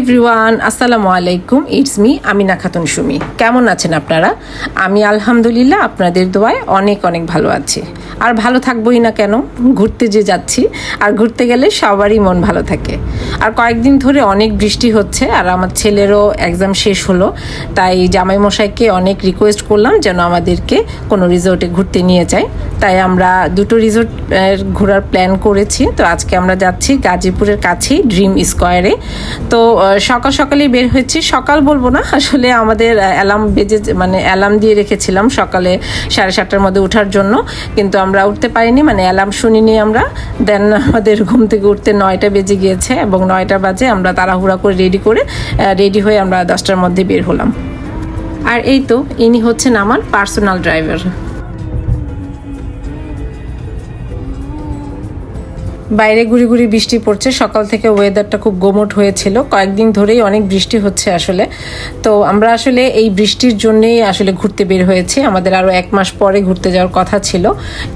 Everyone, আসসালামু আলাইকুম। It's me Amina Khatun Sumi. কেমন আছেন আপনারা? আমি আলহামদুলিল্লাহ আপনাদের দোয়ায় অনেক অনেক ভালো আছি। আর ভালো থাকবোই না কেন? ঘুরতে যে যাচ্ছি, আর ঘুরতে গেলে সবারই মন ভালো থাকে। আর কয়েকদিন ধরে অনেক বৃষ্টি হচ্ছে আর আমার ছেলেরও এক্সাম শেষ হলো। তাই জামাই মশাইকে অনেক রিকোয়েস্ট করলাম যেন আমাদেরকে কোনো রিসোর্টে ঘুরতে নিয়ে যায়। তাই আমরা দুটো রিসোর্ট ঘোরার প্ল্যান করেছি। তো আজকে আমরা যাচ্ছি গাজীপুরের কাছেই ড্রিম স্কোয়ারে তো সকাল সকালেই বের হয়েছি। সকাল বলব না, আসলে আমাদের অ্যালার্ম বেজে মানে অ্যালার্ম দিয়ে রেখেছিলাম সকালে সাড়ে সাতটার মধ্যে ওঠার জন্য। কিন্তু আমরা উঠতে পারিনি মানে অ্যালার্ম শুনিনি আমরা। দেন আমাদের ঘুম থেকে উঠতে নয়টা বেজে গিয়েছে এবং নয়টা বাজে, আমরা তাড়াহুড়া করে রেডি করে রেডি হয়ে আমরা দশটার মধ্যে বের হলাম। আর এই তো, ইনি হচ্ছেন আমার পার্সোনাল ড্রাইভার বাইরে গুড়ি গুড়ি বৃষ্টি পড়ছে। সকাল থেকে ওয়েদারটা খুব গোমট হয়েছিল। কয়েকদিন ধরেই অনেক বৃষ্টি হচ্ছে আসলে। তো আমরা আসলে এই বৃষ্টির জন্যেই আসলে ঘুরতে বের হয়েছি। আমাদের আরও এক মাস পরে ঘুরতে যাওয়ার কথা ছিল।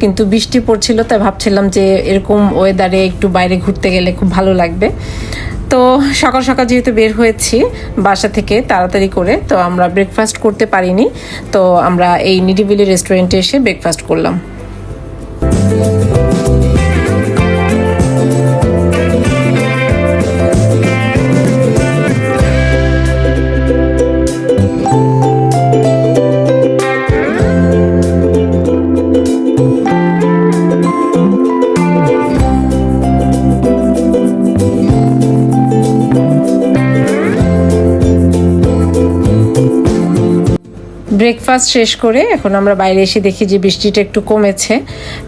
কিন্তু বৃষ্টি পড়ছিল, তাই ভাবছিলাম যে এরকম ওয়েদারে একটু বাইরে ঘুরতে গেলে খুব ভালো লাগবে। তো সকাল সকাল যেহেতু বের হয়েছি বাসা থেকে তাড়াতাড়ি করে, তো আমরা ব্রেকফাস্ট করতে পারিনি। তো আমরা এই নিডিবিলি রেস্টুরেন্টে এসে ব্রেকফাস্ট করলাম। ব্রেকফাস্ট শেষ করে এখন আমরা বাইরে এসে দেখি যে বৃষ্টিটা একটু কমেছে।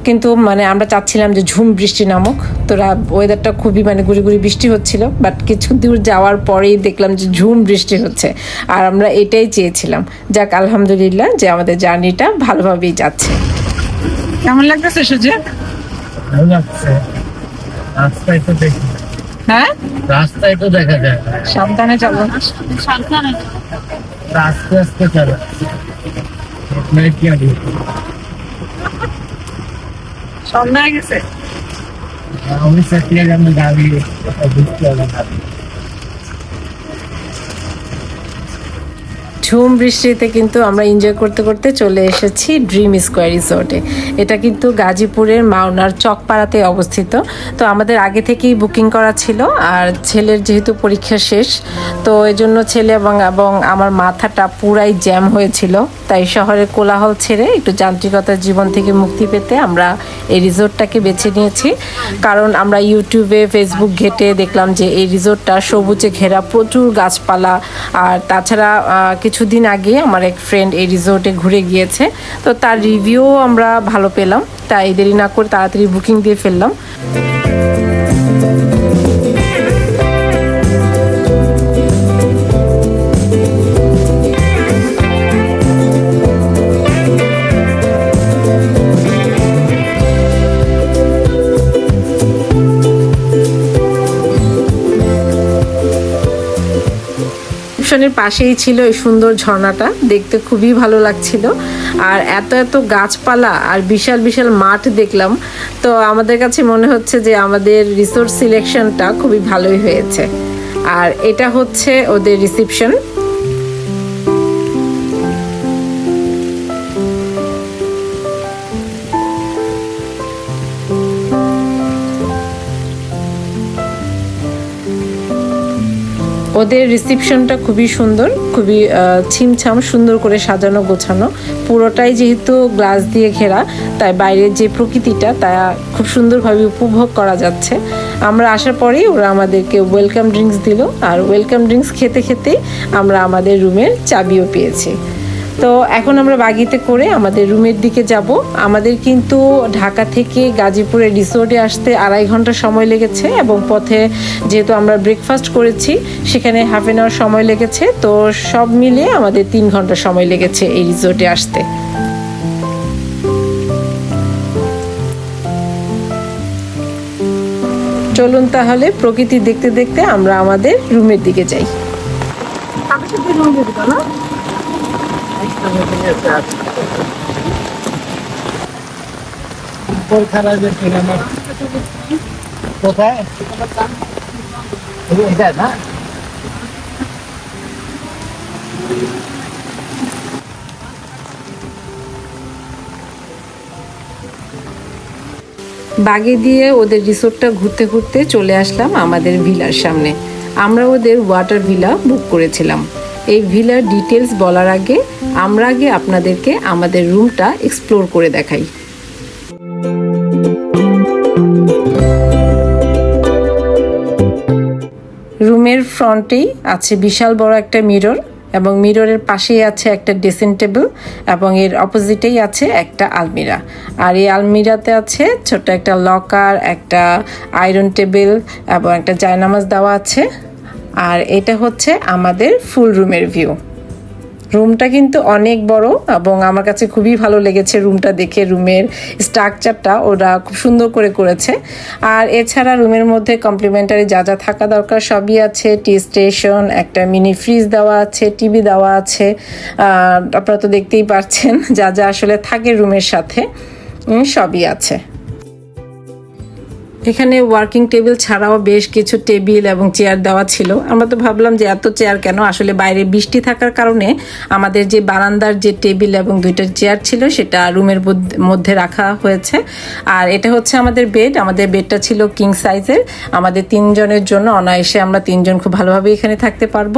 কিন্তু মানে আমরা চাচ্ছিলাম যে ঝুম বৃষ্টি নামুক। তো ওয়েদারটা খুবই মানে গুড়ি গুড়ি বৃষ্টি হচ্ছিল বাট কিছু দূর যাওয়ার পরেই দেখলাম যে ঝুম বৃষ্টি হচ্ছে। আর আমরা এটাই চেয়েছিলাম। যাক আলহামদুলিল্লাহ যে আমাদের জার্নিটা ভালোভাবেই যাচ্ছে। কেমন লাগতেছে সুযোগ ভালো লাগছে। রাস্তায় তো দেখি। হ্যাঁ? রাস্তায় তো দেখা যায়। না। সাবধানে। চলো আস্তে আস্তে চালা আপনার কি আগে সন্ধ্যা হয়ে গেছে আমি চাকরি আমি গাড়ি বুঝতে হবে ঝুম বৃষ্টিতে কিন্তু আমরা এনজয় করতে করতে চলে এসেছি ড্রিম স্কোয়ার রিসোর্টে এটা কিন্তু গাজীপুরের মাওনার চকপাড়াতে অবস্থিত। তো আমাদের আগে থেকেই বুকিং করা ছিল আর ছেলের যেহেতু পরীক্ষা শেষ, তো এজন্য জন্য ছেলে এবং এবং আমার মাথাটা পুরাই জ্যাম হয়েছিল। তাই শহরের কোলাহল ছেড়ে একটু যান্ত্রিকতার জীবন থেকে মুক্তি পেতে আমরা এই রিসোর্টটাকে বেছে নিয়েছি। কারণ আমরা ইউটিউবে, ফেসবুক ঘেটে দেখলাম যে এই রিসোর্টটা সবুজে ঘেরা প্রচুর গাছপালা। আর তাছাড়া কিছুদিন আগে আমার এক ফ্রেন্ড এই রিসোর্টে ঘুরে গিয়েছে। তো তার রিভিউও আমরা ভালো পেলাম। তাই দেরি না করে তাড়াতাড়ি বুকিং দিয়ে ফেললাম। রিসেপশনের পাশেই ছিল এই সুন্দর ঝর্ণাটা। দেখতে খুবই ভালো লাগছিল। আর এত এত গাছপালা আর বিশাল বিশাল মাঠ দেখলাম। তো আমাদের কাছে মনে হচ্ছে যে আমাদের রিসোর্ট সিলেকশনটা খুবই ভালোই হয়েছে। আর এটা হচ্ছে ওদের রিসেপশন। ওদের রিসিপশনটা খুবই সুন্দর, খুবই ছিমছাম সুন্দর করে সাজানো গোছানো। পুরোটাই যেহেতু গ্লাস দিয়ে ঘেরা, তাই বাইরের যে প্রকৃতিটা তা খুব সুন্দরভাবে উপভোগ করা যাচ্ছে। আমরা আসার পরেই ওরা আমাদেরকে ওয়েলকাম ড্রিঙ্কস দিল, আর ওয়েলকাম ড্রিঙ্কস খেতে খেতে আমরা আমাদের রুমের চাবিও পেয়েছি। তো এখন আমরা বাগিতে করে আমাদের রুমের দিকে যাব। আমাদের কিন্তু ঢাকা থেকে গাজীপুরের রিসোর্টে আসতে আড়াই ঘণ্টা সময় লেগেছে এবং পথে যেহেতু আমরা ব্রেকফাস্ট করেছি, সেখানে হাফ এন আওয়ার সময় লেগেছে। তো সব মিলিয়ে আমাদের তিন ঘণ্টা সময় লেগেছে এই রিসোর্টে আসতে। চলুন তাহলে প্রকৃতি দেখতে দেখতে আমরা আমাদের রুমের দিকে যাই। বাগে দিয়ে ওদের রিসোর্টটা ঘুরতে ঘুরতে চলে আসলাম আমাদের ভিলার সামনে। আমরা ওদের ওয়াটার ভিলা বুক করেছিলাম। এই ভিলার ডিটেলস বলার আগে, আমরা আগে আপনাদেরকে আমাদের রুমটা এক্সপ্লোর করে দেখাই। রুমের ফ্রন্টেই আছে বিশাল বড় একটা মিরর এবং মিররের পাশেই আছে একটা ড্রেসিং টেবিল এবং এর অপোজিটেই আছে একটা আলমিরা। আর এই আলমিরাতে আছে ছোট একটা লকার একটা আয়রন টেবিল এবং একটা জায়নামাজ দেওয়া আছে। আর এটা হচ্ছে আমাদের ফুল রুমের ভিউ রুমটা কিন্তু অনেক বড় এবং আমার কাছে খুবই ভালো লেগেছে রুমটা দেখে। রুমের স্ট্রাকচারটা ওরা খুব সুন্দর করে করেছে। আর এছাড়া রুমের মধ্যে কমপ্লিমেন্টারি যা যা থাকা দরকার সবই আছে। টি স্টেশন একটা মিনি ফ্রিজ দেওয়া আছে টিভি দেওয়া আছে। আপনারা তো দেখতেই পাচ্ছেন যা যা আসলে থাকে রুমের সাথে। সবই আছে। এখানে ওয়ার্কিং টেবিল ছাড়াও বেশ কিছু টেবিল এবং চেয়ার দেওয়া ছিল। আমরা তো ভাবলাম যে এত চেয়ার কেন? আসলে বাইরে বৃষ্টি থাকার কারণে আমাদের যে বারান্দার যে টেবিল এবং দুইটা চেয়ার ছিল, সেটা রুমের মধ্যে রাখা হয়েছে। আর এটা হচ্ছে আমাদের বেড আমাদের বেডটা ছিল কিং সাইজের আমাদের তিনজনের জন্য অনায়াসে আমরা তিনজন খুব ভালোভাবে এখানে থাকতে পারব।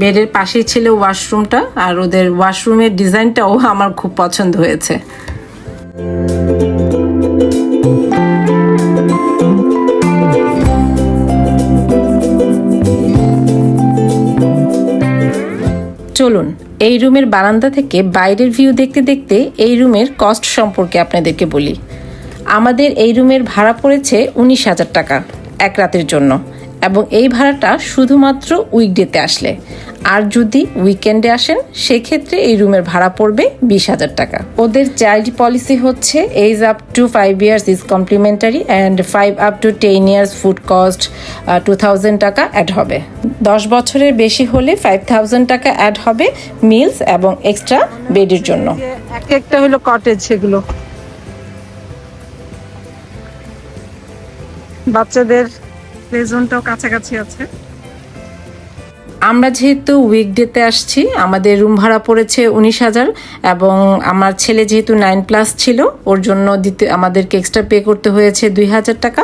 বেডের পাশেই ছিল ওয়াশরুমটা আর ওদের ওয়াশরুমের ডিজাইনটাও আমার খুব পছন্দ হয়েছে। চলুন, এই রুমের বারান্দা থেকে বাইরের ভিউ দেখতে দেখতে এই রুমের কস্ট সম্পর্কে আপনাদেরকে বলি। আমাদের এই রুমের ভাড়া পড়েছে উনিশ হাজার টাকা, এক রাতের জন্য। এবং এই ভাড়াটা শুধুমাত্র উইকডেতে আসলে। আর যদি উইকেন্ডে আসেন, সেক্ষেত্রে এই রুমের ভাড়া পড়বে বিশ হাজার টাকা। ওদের চাইল্ড পলিসি হচ্ছে age up to five years is complimentary and five up to ten years food cost two thousand টাকা অ্যাড হবে। দশ বছরের বেশি হলে ফাইভ থাউজেন্ড টাকা অ্যাড হবে মিলস এবং এক্সট্রা বেডের জন্য। এক একটা হলো কটেজ সেগুলো। বাচ্চাদের প্লে জোনটাও কাছাকাছি আছে। আমরা যেহেতু উইকডেতে আসছি, আমাদের রুম ভাড়া পড়েছে উনিশ হাজার এবং আমার ছেলে যেহেতু নাইন প্লাস ছিল, ওর জন্য দিতে, আমাদেরকে এক্সট্রা পে করতে হয়েছে দুই হাজার টাকা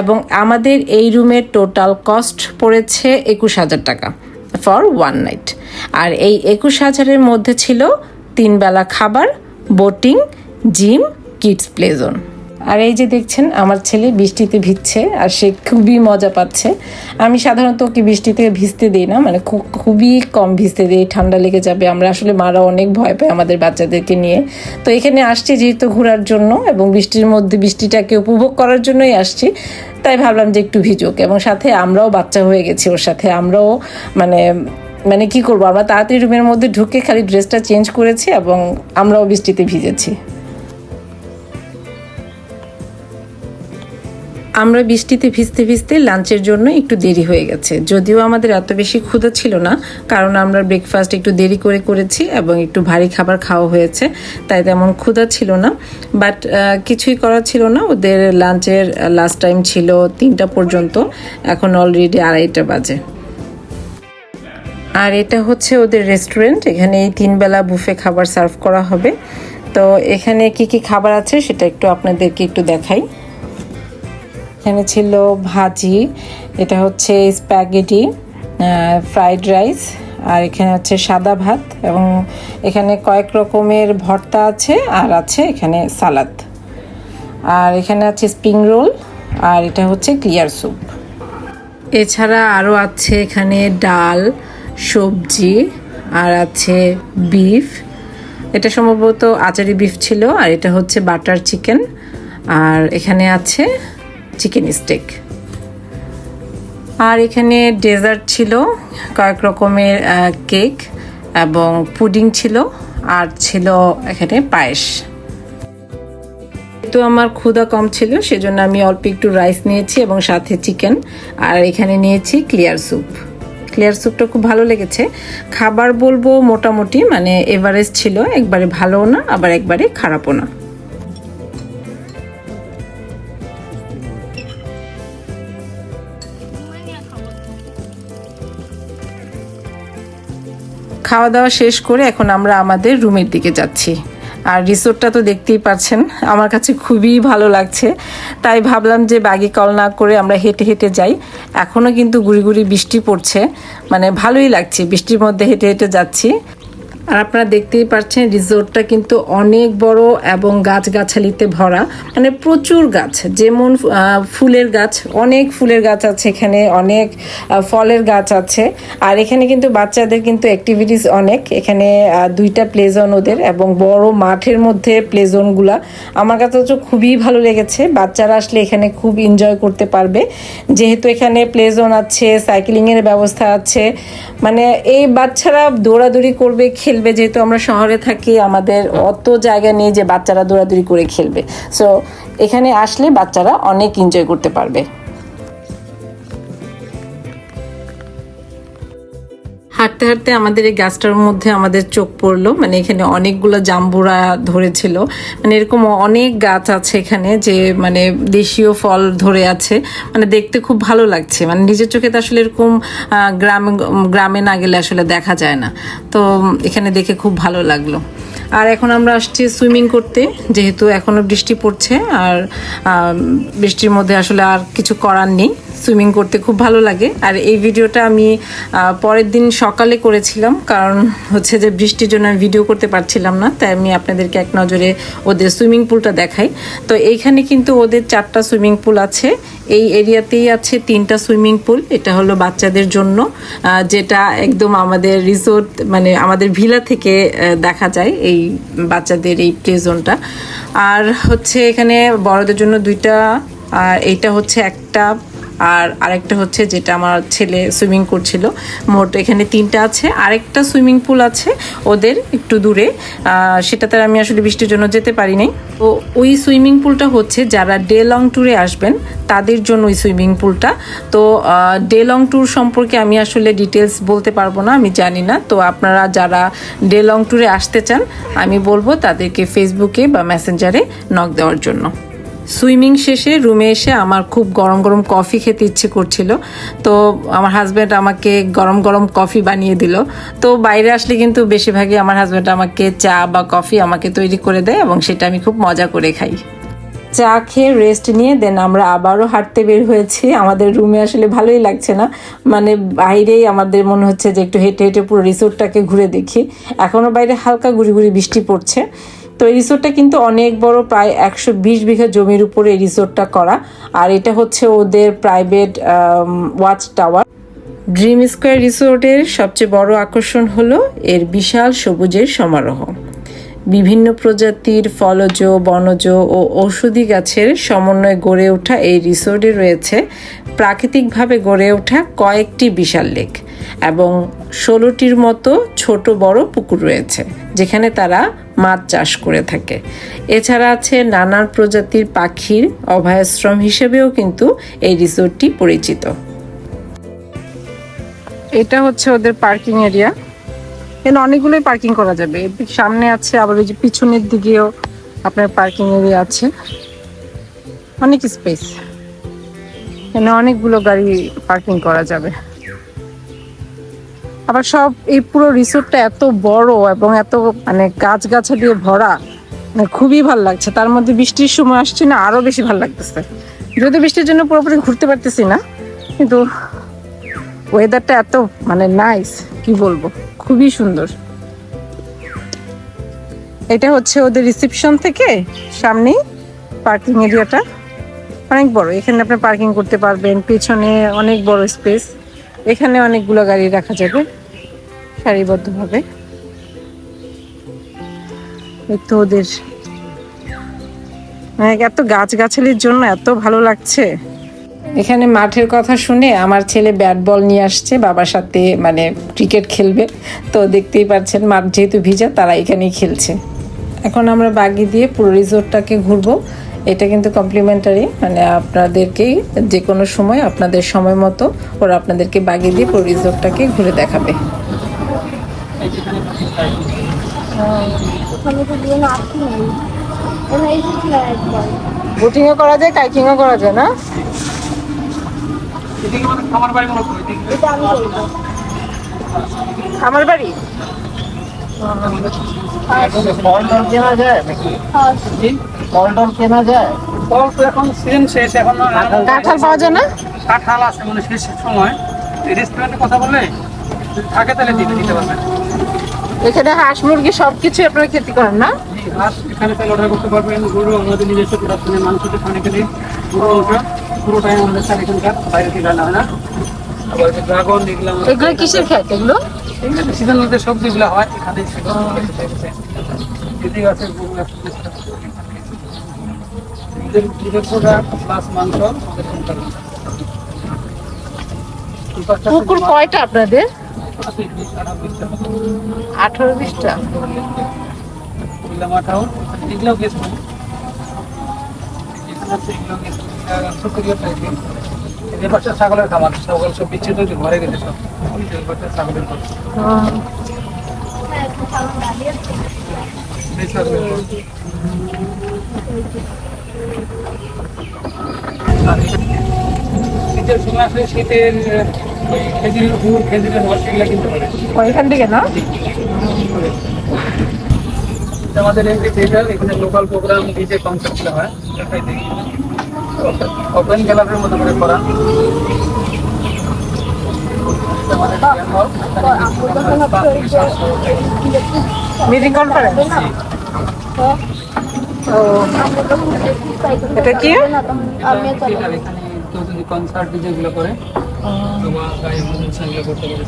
এবং আমাদের এই রুমের টোটাল কস্ট পড়েছে একুশ হাজার টাকা ফর ওয়ান নাইট আর এই একুশ হাজারের মধ্যে ছিল তিন বেলা খাবার boating gym kids play zone আর এই যে দেখছেন, আমার ছেলে বৃষ্টিতে ভিজছে আর সে খুবই মজা পাচ্ছে। আমি সাধারণত ওকে বৃষ্টিতে ভিজতে দিই না মানে খুবই কম ভিজতে দিই, ঠান্ডা লেগে যাবে। আমরা আসলে মারা অনেক ভয় পাই আমাদের বাচ্চাদেরকে নিয়ে। তো এখানে আসছি যেহেতু ঘোরার জন্য এবং বৃষ্টির মধ্যে বৃষ্টিটাকে উপভোগ করার জন্যই আসছি, তাই ভাবলাম যে একটু ভিজুক এবং সাথে আমরাও বাচ্চা হয়ে গেছি ওর সাথে। আমরাও মানে মানে কি করব? আমরা তাড়াতাড়ি রুমের মধ্যে ঢুকে খালি ড্রেসটা চেঞ্জ করেছি এবং আমরাও বৃষ্টিতে ভিজেছি। আমরা বৃষ্টিতে ভিজতে ভিজতে লাঞ্চের জন্য একটু দেরি হয়ে গেছে। যদিও আমাদের এত বেশি ক্ষুধা ছিল না, কারণ আমরা ব্রেকফাস্ট একটু দেরি করে করেছি এবং একটু ভারী খাবার খাওয়া হয়েছে, তাই তেমন ক্ষুধা ছিল না। বাট কিছুই করার ছিল না। ওদের লাঞ্চের লাস্ট টাইম ছিল তিনটা পর্যন্ত। এখন অলরেডি আড়াইটা বাজে। আর এটা হচ্ছে ওদের রেস্টুরেন্ট এখানে এই তিনবেলা বুফে খাবার সার্ভ করা হবে। তো এখানে কি কি খাবার আছে সেটা একটু আপনাদেরকে একটু দেখাই। এখানে ছিল ভাজি, এটা হচ্ছে স্প্যাগেটি ফ্রাইড রাইস, আর এখানে হচ্ছে সাদা ভাত এবং এখানে কয়েক রকমের ভর্তা আছে আর আছে এখানে সালাদ। আর এখানে আছে স্প্রিং রোল, আর এটা হচ্ছে ক্লিয়ার স্যুপ। এছাড়া আরও আছে এখানে ডাল, সবজি, আর আছে বিফ। এটা সম্ভবত আচারি বিফ ছিল, আর এটা হচ্ছে বাটার চিকেন। আর এখানে আছে চিকেন স্টেক। আর এখানে ডেজার্ট ছিল, কয়েক রকমের কেক এবং পুডিং ছিল, আর ছিল এখানে পায়েস। তো আমার ক্ষুধা কম ছিল, সেজন্য আমি অল্প একটু রাইস নিয়েছি এবং সাথে চিকেন, আর এখানে নিয়েছি ক্লিয়ার স্যুপ। ক্লিয়ার স্যুপটা খুব ভালো লেগেছে। খাবার বলব মোটামুটি মানে এভারেজ ছিল, একবারে ভালোও না, আবার একবারে খারাপও না। খাওয়া দাওয়া শেষ করে এখন আমরা আমাদের রুমের দিকে যাচ্ছি। আর রিসোর্টটা তো দেখতেই পাচ্ছেন, আমার কাছে খুবই ভালো লাগছে। তাই ভাবলাম যে বাগি কল না করে আমরা হেঁটে হেঁটে যাই। এখনও কিন্তু গুড়ি গুড়ি বৃষ্টি পড়ছে মানে ভালোই লাগছে, বৃষ্টির মধ্যে হেঁটে হেঁটে যাচ্ছি। আর আপনারা দেখতেই পাচ্ছেন রিসোর্টটা কিন্তু অনেক বড় এবং গাছগাছালিতে ভরা। মানে প্রচুর গাছ, যেমন ফুলের গাছ, অনেক ফুলের গাছ আছে এখানে, অনেক ফলের গাছ আছে। আর এখানে কিন্তু বাচ্চাদের কিন্তু অ্যাক্টিভিটিস অনেক। এখানে দুইটা প্লে জোন ওদের এবং বড় মাঠের মধ্যে প্লে জোনগুলা আমার কাছে তো খুবই ভালো লেগেছে। বাচ্চারা আসলে এখানে খুব এনজয় করতে পারবে। যেহেতু এখানে প্লে জোন আছে সাইকেলিংয়ের ব্যবস্থা আছে। মানে এই বাচ্চারা দৌড়াদৌড়ি করবে খেলবে, যেহেতু আমরা শহরে থাকি, আমাদের অত জায়গা নেই যে বাচ্চারা দৌড়াদৌড়ি করে খেলবে। সো এখানে আসলে বাচ্চারা অনেক এনজয় করতে পারবে। হাঁটতে হাঁটতে আমাদের এই গাছটার মধ্যে আমাদের চোখ পড়ল। মানে এখানে অনেকগুলো জাম্বুরা ধরেছিল। মানে এরকম অনেক গাছ আছে এখানে যে মানে দেশীয় ফল ধরে আছে। মানে দেখতে খুব ভালো লাগছে। মানে নিজের চোখে তো আসলে এরকম গ্রামে গ্রামে না গেলে আসলে দেখা যায় না। তো এখানে দেখে খুব ভালো লাগল। আর এখন আমরা আসছি সুইমিং করতে, যেহেতু এখনও বৃষ্টি পড়ছে। আর বৃষ্টির মধ্যে আসলে আর কিছু করার নেই। সুইমিং করতে খুব ভালো লাগে। আর এই ভিডিওটা আমি পরের দিন সকালে করেছিলাম, কারণ হচ্ছে যে বৃষ্টির জন্য আমি ভিডিও করতে পারছিলাম না, তাই আমি আপনাদেরকে এক নজরে ওদের সুইমিং পুলটা দেখাই। তো এইখানে কিন্তু ওদের চারটা সুইমিং পুল আছে, এই এরিয়াতেই আছে তিনটা সুইমিং পুল, এটা হলো বাচ্চাদের জন্য যেটা একদম আমাদের রিসোর্ট মানে আমাদের ভিলা থেকে দেখা যায় এই বাচ্চাদের এই প্লে জোনটা। আর হচ্ছে এখানে বড়দের জন্য দুইটা, আর এইটা হচ্ছে একটা আর আরেকটা হচ্ছে যেটা আমার ছেলে সুইমিং করছিল। মোট এখানে তিনটা আছে। আরেকটা সুইমিং পুল আছে ওদের একটু দূরে। সেটাতে আমি আসলে বৃষ্টির জন্য যেতে পারি নাই। তো ওই সুইমিং পুলটা হচ্ছে যারা ডে লং ট্যুরে আসবেন, তাদের জন্য ওই সুইমিং পুলটা। তো ডে লং ট্যুর সম্পর্কে আমি আসলে ডিটেলস বলতে পারব না, আমি জানি না। তো আপনারা যারা ডে লং ট্যুরে আসতে চান, আমি বলব তাদেরকে ফেসবুকে বা মেসেঞ্জারে নক দেওয়ার জন্য। সুইমিং শেষে রুমে এসে আমার খুব গরম গরম কফি খেতে ইচ্ছে করছিল। তো আমার হাজব্যান্ড আমাকে গরম গরম কফি বানিয়ে দিল। তো বাইরে আসলে কিন্তু বেশিরভাগই আমার হাজব্যান্ড আমাকে চা বা কফি আমাকে তৈরি করে দেয় এবং সেটা আমি খুব মজা করে খাই। চা খেয়ে রেস্ট নিয়ে দেন আমরা আবারও হাঁটতে বের হয়েছি। আমাদের রুমে আসলে ভালোই লাগছে না। মানে বাইরেই আমাদের মনে হচ্ছে যে একটু হেঁটে হেঁটে পুরো রিসোর্টটাকে ঘুরে দেখি। এখনও বাইরে হালকা গুড়ি গুড়ি বৃষ্টি পড়ছে। তো এই রিসোর্টটা কিন্তু অনেক বড়, প্রায় একশো বিশ বিঘা জমির উপরে এই রিসোর্টটা করা। আর এটা হচ্ছে ওদের private watch tower dream square রিসোর্টের সবচেয়ে বড় আকর্ষণ হলো এর বিশাল সবুজের সমারোহ। বিভিন্ন প্রজাতির ফলজ, বনজ ও ঔষধি গাছের সমন্বয়ে গড়ে ওঠা এই রিসোর্টে রয়েছে। প্রাকৃতিকভাবে গড়ে ওঠা কয়েকটি বিশাল লেক এবং ষোলোটির মতো ছোট বড় পুকুর রয়েছে, যেখানে তারা মাছ চাষ করে থাকে। এছাড়া আছে নানান প্রজাতির পাখির অভয়াশ্রম হিসেবেও কিন্তু এই রিসোর্টটি পরিচিত। এটা হচ্ছে ওদের পার্কিং এরিয়া। এখানে অনেকগুলোই পার্কিং করা যাবে। সামনে আছে আবার ওই যে পিছনের দিকেও আপনার পার্কিং এরিয়া আছে। অনেক স্পেস। এখানে অনেকগুলো গাড়ি পার্কিং করা যাবে। আবার সব এই পুরো রিসোর্টটা এত বড় এবং এত মানে গাছগাছা দিয়ে ভরা মানে খুবই ভালো লাগছে। তার মধ্যে বৃষ্টির সময় আসছে না, আরও বেশি ভালো লাগতেছে। যদি বৃষ্টির জন্য পুরোপুরি ঘুরতে পারতেছি না, কিন্তু ওয়েদারটা এত মানে নাইস কি বলব? খুবই সুন্দর। এটা হচ্ছে ওদের রিসেপশন থেকে সামনেই পার্কিং এরিয়াটা অনেক বড়, এখানে আপনি পার্কিং করতে পারবেন, পেছনে অনেক বড় স্পেস এখানে অনেকগুলো গাড়ি রাখা যাবে, সারিবদ্ধভাবে। তো ওদের। মানে এত গাছগাছালির জন্য এত ভালো লাগছে। এখানে মাঠের কথা শুনে আমার ছেলে ব্যাট বল নিয়ে আসছে, বাবার সাথে মানে ক্রিকেট খেলবে। তো দেখতেই পাচ্ছেন, মাঠ যেহেতু ভিজা, তারা এখানেই খেলছে। এখন আমরা বাগি দিয়ে পুরো রিসোর্টটাকে ঘুরবো। এটা কিন্তু কমপ্লিমেন্টারি মানে আপনাদেরকেই যে কোনো সময় আপনাদের সময় মতো ওরা আপনাদেরকে বাগি দিয়ে পুরো রিসোর্টটাকে ঘুরে দেখাবে। বোটিংও করা যায় কাইকিংও করা যায় না? এটা আমি বলব। আমার বাড়ি? ফল কেনা যায় ফল তো এখন সিজন শেষ এখন কাঁঠাল পাওয়া যায় না? কাঁঠাল আছে মানে শেষ সময়। রেস্টুরেন্টে কথা বলে যদি থাকে তাহলে দিতে দিতে পারবেন। এখানে হাঁস মুরগি সবকিছু আপনারা খেতে করেন না? আর এখানে তাহলে অর্ডার করতে পারবেন। গরু আমাদের নিজস্ব প্রোডাকশনের গরু পুরোটাই আমাদের স্যার এখানকার বাইরে থেকে আনা হয় না। আবার ড্রাগন এগুলো কিসের খেত এগুলো? সিজন মধ্যে সবজিগুলো হয় এখানে এদিকে আছে দুধের মাংস পুকুর কয়টা আপনাদের? আঠারো বিশটা? এগুলো এখানে গেস্ট ছাগলের খামার ছাগল সব বিচ্ছিন্ন হয়েছে ঘরে গেছে সব। ছাগলের শীতের সময় আসলে শীতের ওই খেজুরের গুড় খেজুরের রস এগুলো কিনতে পারে ওইখান থেকে না? এটা আমাদের এখানে লোকাল প্রোগ্রাম ডিজে কনসার্ট হয় দিই ওপেন গ্যালারির মতো করে করা মিটিং কনফারেন্স এটা কি? আমি থিয়েটার এখানে কেউ যদি কনসার্ট ডিজেগুলো করে গায়ে করতে পারে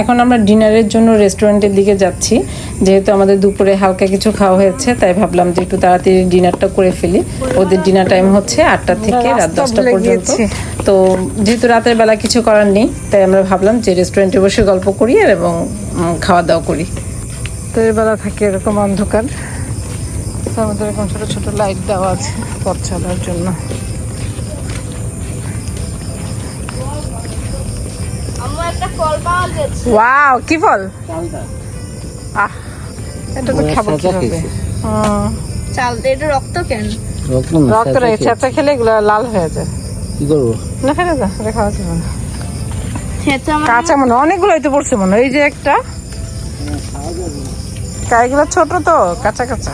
এখন আমরা ডিনারের জন্য রেস্টুরেন্টের দিকে যাচ্ছি। যেহেতু আমাদের দুপুরে হালকা কিছু খাওয়া হয়েছে তাই ভাবলাম যে একটু তাড়াতাড়ি ডিনারটা করে ফেলি। ওদের ডিনার টাইম হচ্ছে আটটা থেকে রাত দশটা পর্যন্ত। তো যেহেতু রাতের বেলা কিছু করার নেই তাই আমরা ভাবলাম যে রেস্টুরেন্টে বসে গল্প করি আর এবং খাওয়া দাওয়া করি। তো বেলা থাকে এরকম অন্ধকার। তো আমাদের এখন ছোট ছোট লাইট দেওয়া আছে পথ চলার জন্য। ওয়াও কি ফল? আহ এটা তো খাব কীভাবে? চাল এটা রক্ত কেন? রক্ত রে চেঁচা খেলে এগুলো লাল হয়ে যায়। কি করব? না ফেলে যা খাওয়া যাবে না। কাঁচা মনে অনেকগুলো হয়তো পড়ছে মনে এই যে একটা। কাইগুলো ছোট তো কাঁচা কাঁচা।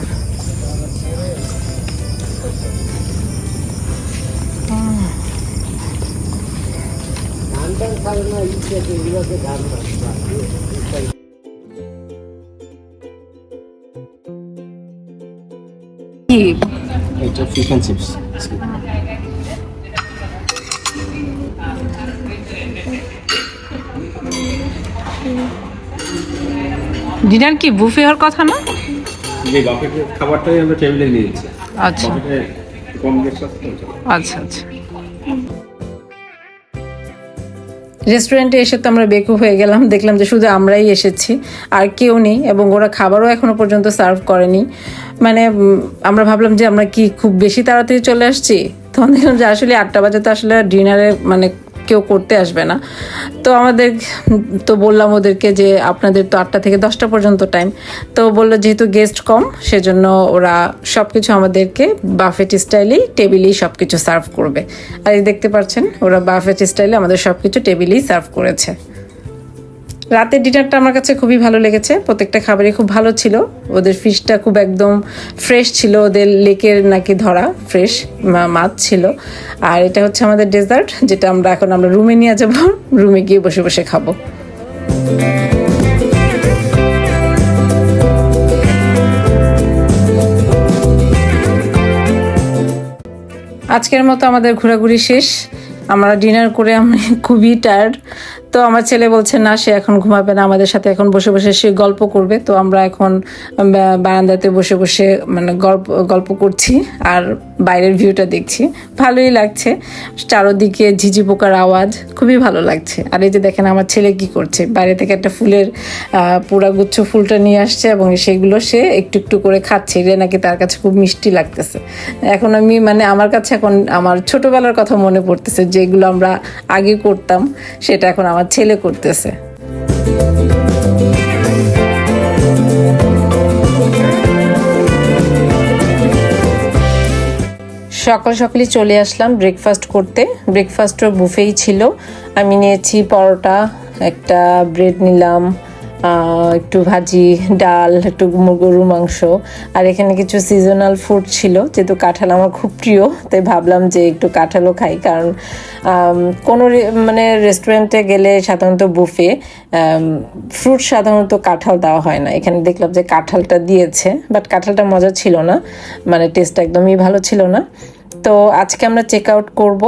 কি? এটা ফিশ অ্যান্ড চিপস ডিনার কি বুফে হওয়ার কথা না? যে বাফেটের খাবারটাই আমরা টেবিলে আচ্ছা। জন্য। আচ্ছা আচ্ছা। রেস্টুরেন্টে এসে তো আমরা বেকুব হয়ে গেলাম, দেখলাম যে শুধু আমরাই এসেছি, আর কেউ নেই এবং ওরা খাবারও এখনও পর্যন্ত সার্ভ করেনি। মানে আমরা ভাবলাম যে আমরা কি খুব বেশি তাড়াতাড়ি চলে আসছি? তখন দেখলাম যে আসলে আটটা বাজে তো আসলে ডিনারে মানে কেউ করতে আসবে না। তো আমাদের, তো বললাম ওদেরকে যে আপনাদের তো আটটা থেকে দশটা পর্যন্ত টাইম তো বলল যেহেতু গেস্ট কম, সেজন্য ওরা সব কিছু আমাদেরকে বাফেট স্টাইলেই টেবিলেই সব কিছু সার্ভ করবে। আর দেখতে পাচ্ছেন, ওরা বাফেট স্টাইলে আমাদের সব কিছু টেবিলেই সার্ভ করেছে। রাতের ডিনারটা আমার কাছে খুবই ভালো লেগেছে। প্রত্যেকটা খাবারই খুব ভালো ছিল। ওদের ফিশটা খুব একদম ফ্রেশ ছিল। ওদের লেকের নাকি ধরা ফ্রেশ মাছ ছিল। আর এটা হচ্ছে আমাদের ডেজার্ট যেটা আমরা এখন আমরা রুমে নিয়ে যাব। রুমে গিয়ে বসে বসে খাব। আজকের মতো আমাদের ঘোরাঘুরি শেষ। আমরা ডিনার করে আমি খুবই টায়ার্ড তো আমার ছেলে বলছে, না, সে এখন ঘুমাবে না, আমাদের সাথে এখন বসে বসে সে গল্প করবে। তো আমরা এখন বারান্দাতে বসে বসে মানে গল্প গল্প করছি আর বাইরের ভিউটা দেখছি। ভালোই লাগছে। চারোদিকে ঝিঝি পোকার আওয়াজ, খুবই ভালো লাগছে। আর এই যে দেখেন আমার ছেলে কি করছে। বাইরে থেকে একটা ফুলের পুরা গুচ্ছ ফুলটা নিয়ে আসছে এবং সেগুলো সে একটু একটু করে খাচ্ছে। এটা নাকি তার কাছে খুব মিষ্টি লাগতেছে। এখন আমি মানে আমার কাছে এখন, আমার ছোটবেলার কথা মনে পড়তেছে যেগুলো আমরা আগে করতাম, সেটা এখন আমার ছেলে করতেছে। সকাল সকালে চলে আসলাম ব্রেকফাস্ট করতে। ব্রেকফাস্টও বুফেই ছিল। আমি নিয়েছি পরোটা, একটা ব্রেড নিলাম একটু ভাজি, ডাল, একটু গরুর মাংস। আর এখানে কিছু সিজনাল ফ্রুট ছিল, যেহেতু কাঁঠাল আমার খুব প্রিয়, তাই ভাবলাম যে একটু কাঁঠালও খাই। কারণ কোনো মানে রেস্টুরেন্টে গেলে সাধারণত বুফে ফ্রুট সাধারণত কাঁঠাল দেওয়া হয় না। এখানে দেখলাম যে কাঁঠালটা দিয়েছে বাট কাঁঠালটা মজা ছিল না। মানে টেস্ট একদমই ভালো ছিল না। তো আজকে আমরা চেক আউট করব।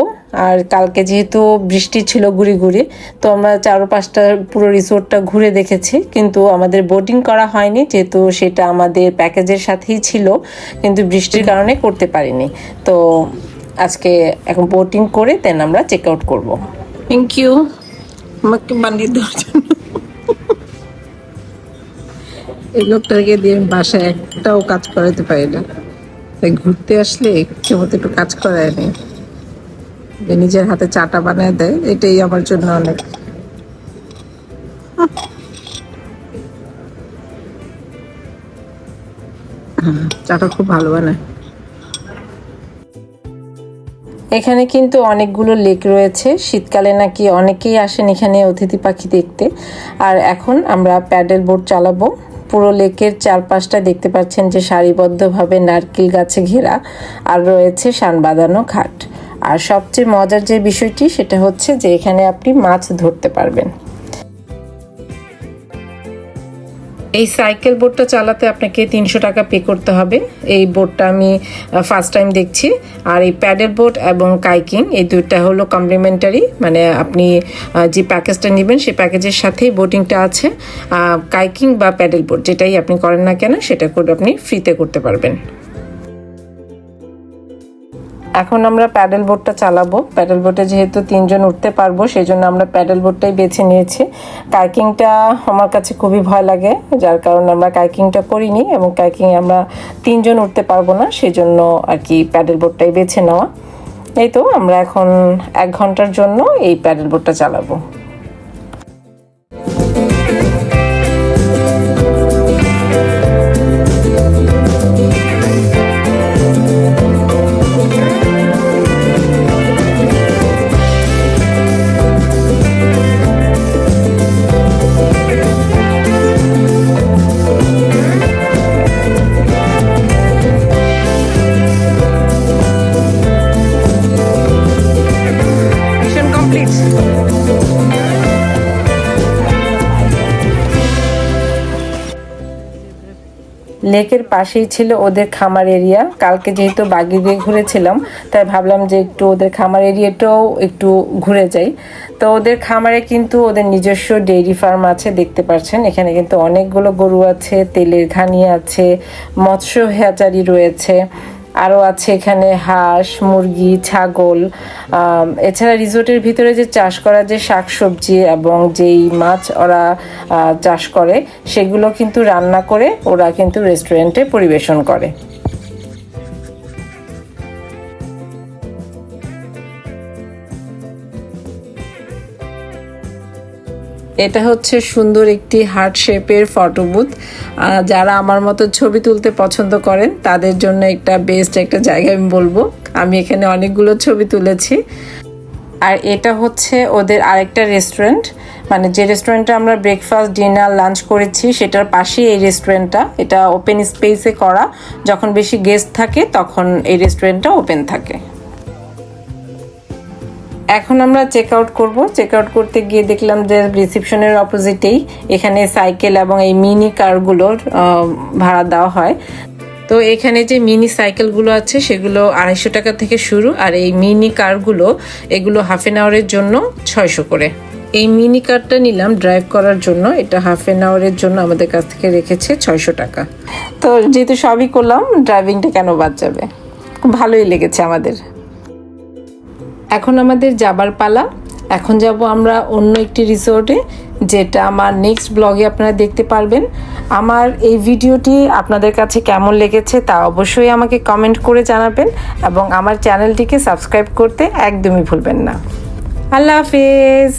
আর কালকে যেহেতু বৃষ্টি ছিল গুড়ি গুড়ি তো আমরা চারো পাঁচটা পুরো রিসোর্টটা ঘুরে দেখেছি। কিন্তু আমাদের বোটিং করা হয়নি যেহেতু সেটা আমাদের প্যাকেজের সাথেই ছিল কিন্তু বৃষ্টির কারণে করতে পারিনি। তো আজকে এখন বোটিং করে দেন আমরা চেক আউট করব। থ্যাংক ইউ আমাকে বানিয়ে দেওয়ার জন্য। এই লোকটাকে দিয়ে বাসায় একটাও কাজ করাতে পারি না। তাই ঘুরতে আসলে কেমন একটু কাজ করায় নেই যে নিজের হাতে চাটা বানায় দেয়, এটাই আমার জন্য অনেক। চাটা খুব ভালো বানায়। এখানে কিন্তু অনেকগুলো লেক রয়েছে। শীতকালে নাকি অনেকেই আসেন এখানে অতিথি পাখি দেখতে। আর এখন আমরা প্যাডেল বোর্ড চালাবো। পুরো লেকের চারপাশটা দেখতে পাচ্ছেন যে সারিবদ্ধভাবে নারকেল গাছে ঘেরা আর রয়েছে সান বাঁধানো ঘাট আর সবচেয়ে মজার যে বিষয়টি, সেটা হচ্ছে যে এখানে আপনি মাছ ধরতে পারবেন। এই সাইকেল বোর্ডটা চালাতে আপনাকে তিনশো টাকা পে করতে হবে। এই বোর্ডটা আমি ফার্স্ট টাইম দেখছি। আর এই প্যাডেল বোর্ড এবং কাইকিং এই দুইটা হলো কমপ্লিমেন্টারি মানে আপনি যে প্যাকেজটা নেবেন, সেই প্যাকেজের সাথেই বোটিংটা আছে। কাইকিং বা প্যাডেল বোর্ড যেটাই আপনি করেন না কেন, সেটা করে আপনি ফ্রিতে করতে পারবেন। এখন আমরা প্যাডেল বোর্ডটা চালাবো। প্যাডেল বোর্ডে যেহেতু তিনজন উঠতে পারব সেই জন্য আমরা প্যাডেল বোর্ডটাই বেছে নিয়েছি। কাইকিংটা আমার কাছে খুবই ভয় লাগে, যার কারণে আমরা কাইকিংটা করিনি এবং কাইকিং আমরা তিনজন উঠতে পারব না সেই জন্য আর কি প্যাডেল বোর্ডটাই বেছে নেওয়া। এই তো, আমরা এখন এক ঘণ্টার জন্য এই প্যাডেল বোর্ডটা চালাবো। লেকের পাশেই ছিল ওদের খামার এরিয়া। কালকে যেহেতু বাগি দিয়ে ঘুরেছিলাম, তাই ভাবলাম যে একটু ওদের খামার এরিয়াটাও একটু ঘুরে যাই। তো ওদের খামারে কিন্তু ওদের নিজস্ব ডেইরি ফার্ম আছে, দেখতে পাচ্ছেন এখানে কিন্তু অনেকগুলো গরু আছে, তেলের ঘানি আছে, মৎস্য হ্যাচারি রয়েছে। আরও আছে এখানে হাঁস, মুরগি, ছাগল এছাড়া রিসোর্টের ভিতরে যে চাষ করা যে শাকসবজি এবং যেই মাছ ওরা চাষ করে, সেগুলো কিন্তু রান্না করে ওরা কিন্তু রেস্টুরেন্টে পরিবেশন করে। এটা হচ্ছে সুন্দর একটি হার্ট শেপের ফটো বুথ। যারা আমার মতো ছবি তুলতে পছন্দ করেন, তাদের জন্য একটা বেস্ট একটা জায়গা আমি বলব। আমি এখানে অনেকগুলো ছবি তুলেছি। আর এটা হচ্ছে ওদের আরেকটা রেস্টুরেন্ট। মানে যে রেস্টুরেন্টে আমরা ব্রেকফাস্ট ডিনার লাঞ্চ করেছি, সেটার পাশেই এই রেস্টুরেন্টটা। এটা ওপেন স্পেসে করা। যখন বেশি গেস্ট থাকে, তখন এই রেস্টুরেন্টটা ওপেন থাকে। এখন আমরা চেক আউট করব। চেক আউট করতে গিয়ে দেখলাম যে রিসিপশনের অপোজিটেই এখানে সাইকেল এবং এই মিনি কারগুলোর ভাড়া দেওয়া হয়। তো এখানে যে মিনি সাইকেলগুলো আছে, সেগুলো আড়াইশো টাকা থেকে শুরু আর এই মিনি কারগুলো এগুলো হাফ এন আওয়ারের জন্য ছয়শো করে। এই মিনি কারটা নিলাম ড্রাইভ করার জন্য, এটা হাফ এন আওয়ারের জন্য আমাদের কাছ থেকে রেখেছে ছয়শো টাকা। তো যেহেতু সবই করলাম ড্রাইভিংটা কেন বাদ যাবে? খুব ভালোই লেগেছে আমাদের। এখন আমাদের যাবার পালা। এখন যাব আমরা অন্য একটি রিসোর্টে যেটা আমার নেক্সট ব্লগে আপনারা দেখতে পারবেন। আমার এই ভিডিওটি আপনাদের কাছে কেমন লেগেছে তা অবশ্যই আমাকে কমেন্ট করে জানাবেন এবং আমার চ্যানেলটিকে সাবস্ক্রাইব করতে একদমই ভুলবেন না। আল্লাহ হাফেজ!